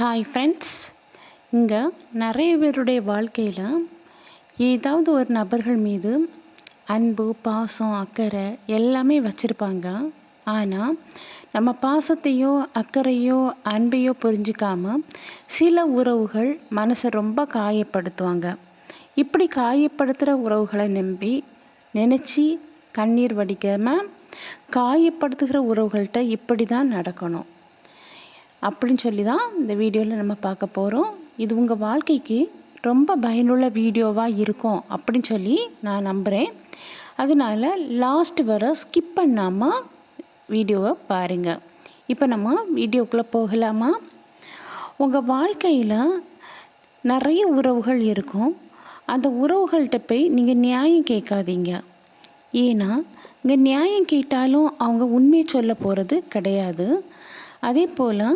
Hi friends இங்கே நிறைய பேருடைய வாழ்க்கையில் ஏதாவது ஒரு நபர்கள் மீது அன்பு பாசம் அக்கறை எல்லாமே வச்சுருப்பாங்க. ஆனால் நம்ம பாசத்தையோ அக்கறையோ அன்பையோ புரிஞ்சிக்காமல் சில உறவுகள் மனசை ரொம்ப காயப்படுத்துவாங்க. இப்படி காயப்படுத்துகிற உறவுகளை நம்பி நினச்சி கண்ணீர் வடிக்காமல் காயப்படுத்துகிற உறவுகள்கிட்ட இப்படி தான் நடக்கணும். அப்படின்னு சொல்லி தான் இந்த வீடியோவில் நம்ம பார்க்க போகிறோம் இது உங்கள் வாழ்க்கைக்கு ரொம்ப பயனுள்ள வீடியோவாக இருக்கும் அப்படின்னு சொல்லி நான் நம்புகிறேன் அதனால் லாஸ்ட் வர ஸ்கிப் பண்ணாமல் வீடியோவை பாருங்கள் இப்போ நம்ம வீடியோக்குள்ளே போகலாமா? உங்கள் வாழ்க்கையில் நிறைய உறவுகள் இருக்கும். அந்த உறவுகள்கிட்ட போய் நீங்கள் நியாயம் கேட்காதீங்க. ஏன்னா இங்கே நியாயம் கேட்டாலும் அவங்க உண்மையை சொல்ல போகிறது கிடையாது. அதே போல்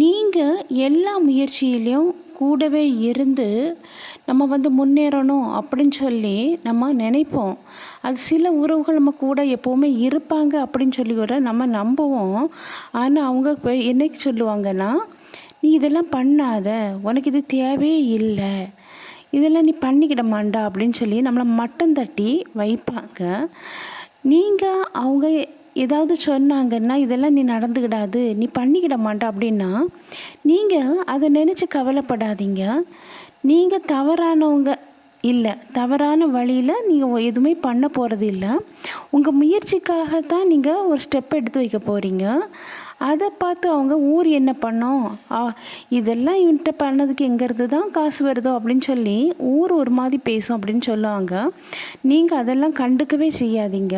நீங்கள் எல்லா முயற்சியிலையும் கூடவே இருந்து நம்ம வந்து முன்னேறணும் அப்படின்னு சொல்லி நம்ம நினைப்போம். அது சில உறவுகள் நம்ம கூட எப்போவுமே இருப்பாங்க அப்படின்னு சொல்லி கூட நம்ம நம்புவோம். ஆனால் அவங்க இப்போ என்னைக்கு சொல்லுவாங்கன்னா நீ இதெல்லாம் பண்ணாத. உனக்கு இது தேவையே இல்லை. இதெல்லாம் நீ பண்ணிக்கிட மாண்டா அப்படின்னு சொல்லி நம்மளை மட்டம் தட்டி வைப்பாங்க. நீங்கள் அவங்க ஏதாவது சொன்னாங்கன்னா இதெல்லாம் நீ நடந்துக்கிடாது நீ பண்ணிக்கிட மாட்டா அப்படின்னா நீங்கள் அதை நினச்சி கவலைப்படாதீங்க. நீங்கள் தவறானவங்க இல்லை தவறான வழியில் நீங்கள் எதுவுமே பண்ண போகிறது இல்லை உங்கள் முயற்சிக்காக தான் நீங்கள் ஒரு ஸ்டெப் எடுத்து வைக்க போகிறீங்க அதை பார்த்து அவங்க ஊர் என்ன பண்ணோம்? இதெல்லாம் இவன்கிட்ட பண்ணதுக்கு எங்கேருந்து தான் காசு வருதோ அப்படின்னு சொல்லி ஊர் ஒரு மாதிரி பேசும் அப்படின்னு சொல்லுவாங்க. நீங்கள் அதெல்லாம் கண்டுக்கவே செய்யாதீங்க.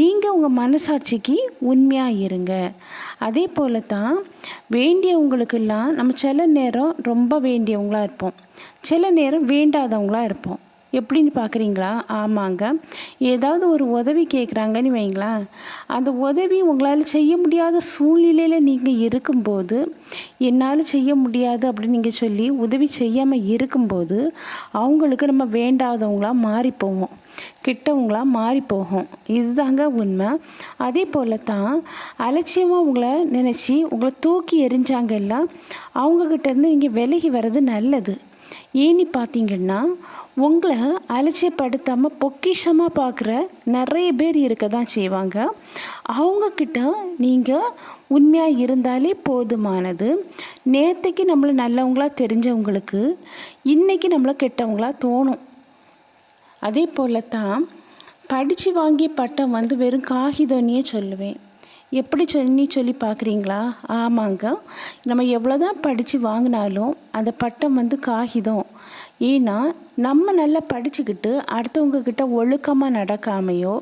நீங்கள் உங்கள் மனசாட்சிக்கு உண்மையாக இருங்க. அதே போல் தான் வேண்டியவங்களுக்கெல்லாம் நம்ம சில நேரம் ரொம்ப வேண்டியவங்களாக இருப்போம். சில நேரம் வேண்டாதவங்களாக இருப்போம். எப்படின்னு பார்க்குறீங்களா? ஆமாங்க. ஏதாவது ஒரு உதவி கேட்குறாங்கன்னு வைங்களேன். அந்த உதவி உங்களால் செய்ய முடியாத சூழ்நிலையில் நீங்கள் இருக்கும்போது என்னால் செய்ய முடியாது அப்படின்னு நீங்கள் சொல்லி உதவி செய்யாமல் இருக்கும்போது அவங்களுக்கு நம்ம வேண்டாதவங்களாக மாறி போவோம். கிட்டவங்களாக மாறி போகும். இதுதாங்க உண்மை. அதே போல் தான் அலட்சியமாக உங்களை நினச்சி உங்களை தூக்கி எரிஞ்சாங்கல்ல அவங்கக்கிட்டேருந்து நீங்கள் விலகி வர்றது நல்லது. ஏன்னு பார்த்தீங்கன்னா உங்களை அலட்சியப்படுத்தாமல் பொக்கிஷமாக பார்க்குற நிறைய பேர் இருக்க தான் செய்வாங்க. அவங்கக்கிட்ட நீங்கள் உண்மையாக இருந்தாலே போதுமானது. நேற்றுக்கு நம்மளை நல்லவங்களாக தெரிஞ்சவங்களுக்கு இன்றைக்கி நம்மளை கெட்டவங்களாக தோணும். அதே போல் தான் படித்து வாங்கிய பட்டம் வந்து வெறும் காகிதம்னே சொல்லுவேன். எப்படி சொல்லி சொல்லி பார்க்குறீங்களா? ஆமாங்க. நம்ம எவ்வளோ தான் படித்து வாங்கினாலும் அந்த பட்டம் வந்து காகிதம். ஏன்னா நம்ம நல்லா படிச்சுக்கிட்டு அடுத்தவங்கக்கிட்ட ஒழுக்கமாக நடக்காமையோ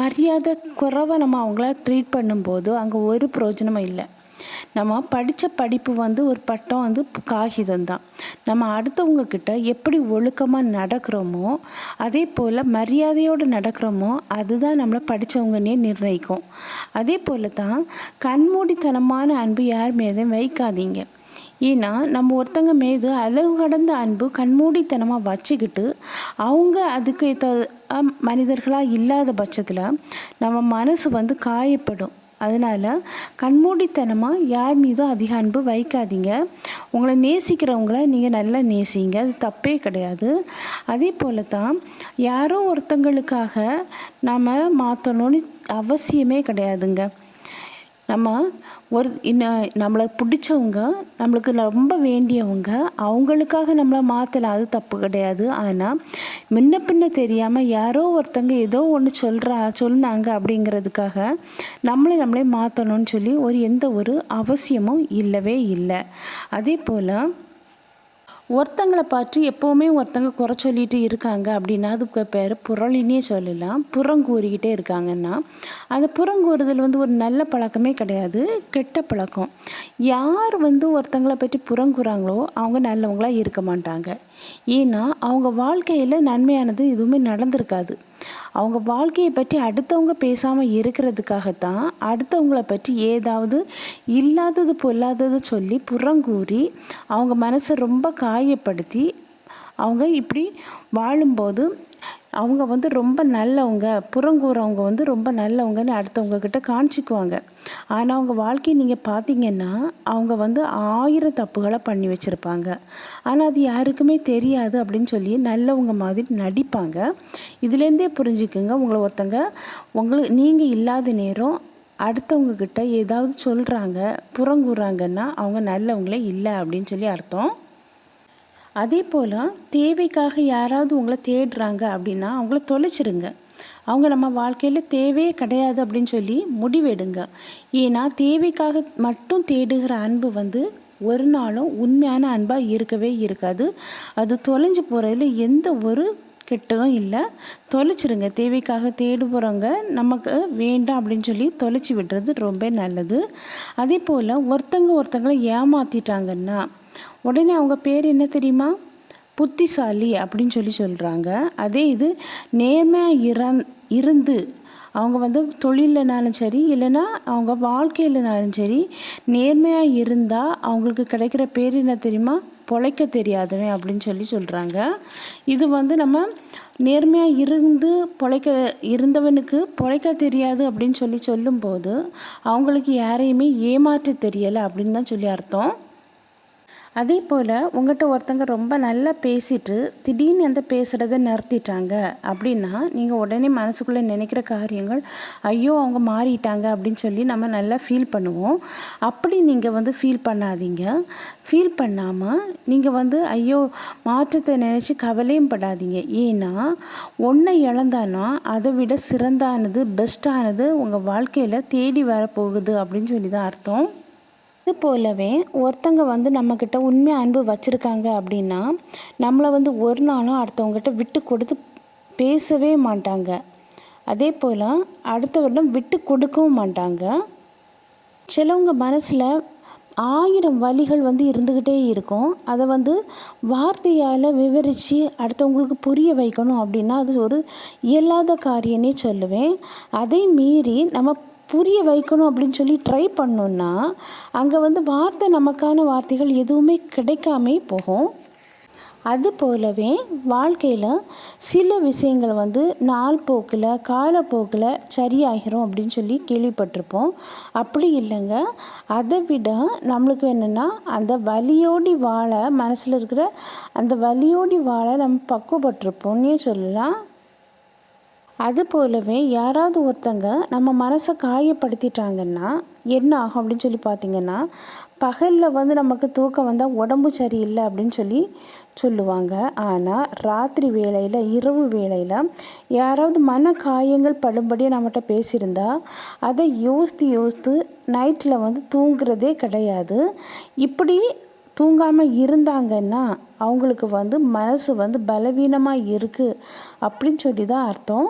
மரியாதை குறைவாக நம்ம அவங்கள ட்ரீட் பண்ணும்போதோ அங்கே ஒரு பிரயோஜனமும் இல்லை. நம்ம படித்த படிப்பு வந்து ஒரு பட்டம் வந்து காகிதம் தான் நம்ம அடுத்தவங்க கிட்ட எப்படி ஒழுக்கமாக நடக்கிறோமோ அதே போல் மரியாதையோடு நடக்கிறோமோ அதுதான் நம்மளை படித்தவங்கன்னே நிர்ணயிக்கும். அதே போல் தான் கண்மூடித்தனமான அன்பு யார் மீதும் வைக்காதீங்க. ஏன்னா நம்ம ஒருத்தங்க மீது அளவு கடந்த அன்பு கண்மூடித்தனமாக வச்சுக்கிட்டு அவங்க அதுக்கு மனிதர்களாக இல்லாத பட்சத்தில் நம்ம மனசு வந்து காயப்படும். அதனால் கண்மூடித்தனமாக யார் மீதும் அதிக அன்பு வைக்காதீங்க. உங்களை நேசிக்கிறவங்கள நீங்கள் நல்லா நேசிங்க. அது தப்பே கிடையாது. அதே போல் தான் யாரோ ஒருத்தங்களுக்காக நாம் மாற்றணும்னு அவசியமே கிடையாதுங்க. நம்ம ஒரு இன்னும் நம்மளை பிடிச்சவங்க நம்மளுக்கு ரொம்ப வேண்டியவங்க அவங்களுக்காக நம்மளை மாற்றலாம் அது தப்பு கிடையாது. ஆனால் முன்ன பின்ன தெரியாமல் யாரோ ஒருத்தங்க ஏதோ ஒன்று சொல்கிறா சொன்னாங்க அப்படிங்கிறதுக்காக நம்மளை நம்மளே மாற்றணும்னு சொல்லி ஒரு எந்த ஒரு அவசியமும் இல்லவே இல்லை. அதே போல் ஒருத்தங்களை பார்த்து எப்போவுமே ஒருத்தங்க குறை சொல்லிட்டு இருக்காங்க அப்படின்னா அதுக்கு பேர் புரளினே சொல்லலாம். புறங்கூறிக்கிட்டே இருக்காங்கன்னா அந்த புறங்கூறுதல் வந்து ஒரு நல்ல பழக்கமே கிடையாது கெட்ட பழக்கம். யார் வந்து ஒருத்தங்களை பற்றி புறங்கூறாங்களோ அவங்க நல்லவங்களாக இருக்க மாட்டாங்க. ஏன்னா அவங்க வாழ்க்கையில் நன்மையானது எதுவுமே நடந்திருக்காது. அவங்க வாழ்க்கையை பற்றி அடுத்தவங்க பேசாமல் இருக்கிறதுக்காகத்தான் அடுத்தவங்கள பற்றி ஏதாவது இல்லாதது பொல்லாதது சொல்லி புறங்கூறி அவங்க மனசை ரொம்ப காயப்படுத்தி அவங்க இப்படி வாழும்போது அவங்க வந்து ரொம்ப நல்லவங்க புறங்கூறவங்க வந்து ரொம்ப நல்லவங்கன்னு அடுத்தவங்க கிட்ட காமிச்சிக்குவாங்க ஆனால் அவங்க வாழ்க்கையை நீங்கள் பார்த்தீங்கன்னா அவங்க வந்து ஆயிரம் தப்புகளை பண்ணி வச்சுருப்பாங்க. ஆனால் அது யாருக்குமே தெரியாது அப்படின்னு சொல்லி நல்லவங்க மாதிரி நடிப்பாங்க. இதுலேருந்தே புரிஞ்சுக்குங்க உங்களை ஒருத்தங்க உங்களுக்கு நீங்கள் இல்லாத நேரம் அடுத்தவங்க கிட்ட ஏதாவது சொல்கிறாங்க புறங்கூறாங்கன்னா அவங்க நல்லவங்களே இல்லை அப்படின்னு சொல்லி அர்த்தம். அதே போல் தேவைக்காக யாராவது உங்களை தேடுறாங்க அப்படின்னா அவங்கள தொலைச்சிருங்க. அவங்க நம்ம வாழ்க்கையில் தேவையே கிடையாது அப்படின்னு சொல்லி முடிவெடுங்க. ஏன்னா தேவைக்காக மட்டும் தேடுகிற அன்பு வந்து ஒரு நாளும் உண்மையான அன்பாக இருக்கவே இருக்காது. அது தொலைஞ்சு போகிறதுல எந்த ஒரு கெட்டதும் இல்லை. தொலைச்சிருங்க. தேவைக்காக தேடுபோகிறவங்க நமக்கு வேண்டாம் அப்படின்னு சொல்லி தொலைச்சி விடுறது ரொம்ப நல்லது. அதே போல் ஒருத்தங்க ஒருத்தங்களை ஏமாற்றிட்டாங்கன்னா உடனே அவங்க பேர் என்ன தெரியுமா? புத்திசாலி அப்படின்னு சொல்லி சொல்கிறாங்க அதே இது நேர்மையாக இறந் இருந்து அவங்க வந்து தொழிலனாலும் சரி இல்லைன்னா அவங்க வாழ்க்கையிலனாலும் சரி நேர்மையாக இருந்தால் அவங்களுக்கு கிடைக்கிற பேர் என்ன தெரியுமா? பொழைக்க தெரியாதவன் அப்படின்னு சொல்லி சொல்கிறாங்க இது வந்து நம்ம நேர்மையாக இருந்து பொழைக்க இருந்தவனுக்கு பொழைக்க தெரியாது அப்படின்னு சொல்லி சொல்லும்போது அவங்களுக்கு யாரையுமே ஏமாற்ற தெரியலை அப்படின்னு தான் சொல்லி அர்த்தம். அதே போல் உங்கள்கிட்ட ஒருத்தங்க ரொம்ப நல்லா பேசிட்டு திடீர்னு எந்த பேசுகிறத நிறுத்திட்டாங்க அப்படின்னா நீங்கள் உடனே மனசுக்குள்ளே நினைக்கிற காரியங்கள் ஐயோ அவங்க மாறிட்டாங்க அப்படின்னு சொல்லி நம்ம நல்லா ஃபீல் பண்ணுவோம். அப்படி நீங்கள் வந்து ஃபீல் பண்ணாதீங்க. ஃபீல் பண்ணாமல் நீங்கள் வந்து ஐயோ மாற்றத்தை நினச்சி கவலையும் படாதீங்க. ஏன்னா ஒன்றை இழந்தானா அதை விட சிறந்தானது பெஸ்ட்டானது உங்கள் வாழ்க்கையில் தேடி வரப்போகுது அப்படின்னு சொல்லி தான் அர்த்தம். இது போலவே ஒருத்தங்க வந்து நம்மக்கிட்ட உண்மையாக அன்பு வச்சுருக்காங்க அப்படின்னா நம்மளை வந்து ஒரு நாளும் அடுத்தவங்ககிட்ட விட்டு கொடுத்து பேசவே மாட்டாங்க. அதே போல் அடுத்தவரிடம் விட்டு கொடுக்கவும் மாட்டாங்க. சிலவங்க மனசில் ஆயிரம் வழிகள் வந்து இருந்துக்கிட்டே இருக்கும். அதை வந்து வார்த்தையால் விவரித்து அடுத்தவங்களுக்கு புரிய வைக்கணும் அப்படின்னா அது ஒரு இயலாத காரியன்னே சொல்லுவேன். அதை மீறி நம்ம புரிய வைக்கணும் அப்படின்னு சொல்லி ட்ரை பண்ணோன்னா அங்கே வந்து வார்த்தை நமக்கான வார்த்தைகள் எதுவுமே கிடைக்காமே போகும். அது போலவே வாழ்க்கையில் சில விஷயங்கள் வந்து நாள் போக்கில் காலப்போக்கில் சரியாகிரும் அப்படின்னு சொல்லி கேள்விப்பட்டிருப்போம். அப்படி இல்லைங்க. அதை விட நம்மளுக்கு என்னென்னா அந்த வலியோடி வாழ மனசில் இருக்கிற அந்த வலியோடி வாழ நம்ம பக்குவப்பட்டிருப்போம்னே சொல்லலாம். அது போலவே யாராவது ஒருத்தங்க நம்ம மனசை காயப்படுத்திட்டாங்கன்னா என்ன ஆகும் அப்படின்னு சொல்லி பார்த்தீங்கன்னா பகலில் வந்து நமக்கு தூக்கம் வந்தால் உடம்பு சரியில்லை அப்படின்னு சொல்லி சொல்லுவாங்க. ஆனால் ராத்திரி வேளையில் இரவு வேளையில் யாராவது மன காயங்கள் படும்படியாக நம்மகிட்ட பேசியிருந்தா அதை யோசித்து யோசித்து நைட்டில் வந்து தூங்குறதே கிடையாது. இப்படி தூங்காமல் இருந்தாங்கன்னா அவங்களுக்கு வந்து மனசு வந்து பலவீனமாக இருக்குது அப்படின்னு சொல்லி தான் அர்த்தம்.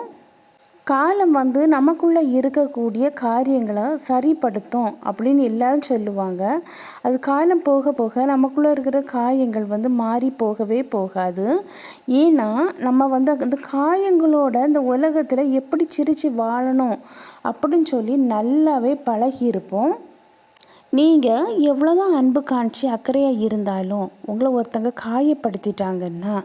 காலம் வந்து நமக்குள்ளே இருக்கக்கூடிய காரியங்களை சரிப்படுத்தும் அப்படின்னு எல்லாரும் சொல்லுவாங்க. அது காலம் போக போக நமக்குள்ளே இருக்கிற காயங்கள் வந்து மாறி போகவே போகாது. ஏன்னா நம்ம வந்து அந்த காயங்களோட இந்த உலகத்தில் எப்படி சிரித்து வாழணும் அப்படின்னு சொல்லி நல்லாவே பழகியிருப்போம். நீங்கள் எவ்வளோ தான் அன்பு காமிச்சு அக்கறையாக இருந்தாலும் உங்களை ஒருத்தங்க காயப்படுத்திட்டாங்கன்னா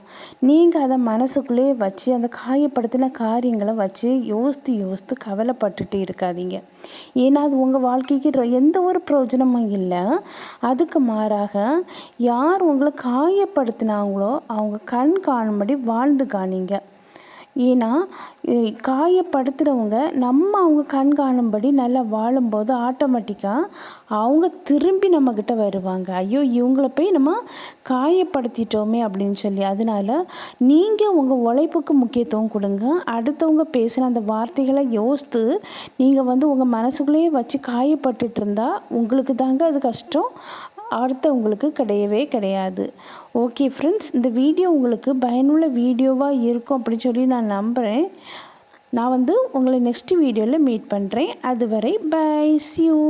நீங்கள் அதை மனசுக்குள்ளேயே வச்சு அந்த காயப்படுத்தின காரியங்களை வச்சு யோசித்து யோசித்து கவலைப்பட்டுட்டு இருக்காதீங்க. ஏன்னா அது உங்கள் வாழ்க்கைக்கு எந்த ஒரு பிரயோஜனமும் இல்லை. அதுக்கு மாறாக யார் உங்களை காயப்படுத்தினாங்களோ அவங்க கண் காணும்படி வாழ்ந்து காணிங்க. ஏன்னா காயப்படுத்துகிறவங்க நம்ம அவங்க கண் காணும்படி நல்லா வாழும்போது ஆட்டோமேட்டிக்காக அவங்க திரும்பி நம்மக்கிட்ட வருவாங்க. ஐயோ இவங்கள போய் நம்ம காயப்படுத்திட்டோமே அப்படின்னு சொல்லி. அதனால் நீங்கள் உங்கள் உழைப்புக்கு முக்கியத்துவம் கொடுங்க. அடுத்தவங்க பேசின அந்த வார்த்தைகளை யோசித்து நீங்கள் வந்து உங்கள் மனசுக்குள்ளேயே வச்சு காயப்பட்டுட்டு இருந்தால் உங்களுக்கு தாங்க அது கஷ்டம். அடுத்தவங்களுக்கு கிடையவே கிடையாது. ஓகே ஃப்ரெண்ட்ஸ் இந்த வீடியோ உங்களுக்கு பயனுள்ள வீடியோவாக இருக்கும் அப்படின்னு சொல்லி நான் நம்புகிறேன் நான் வந்து உங்களை நெக்ஸ்ட் வீடியோவில் மீட் பண்ணுறேன் அதுவரை பை யூ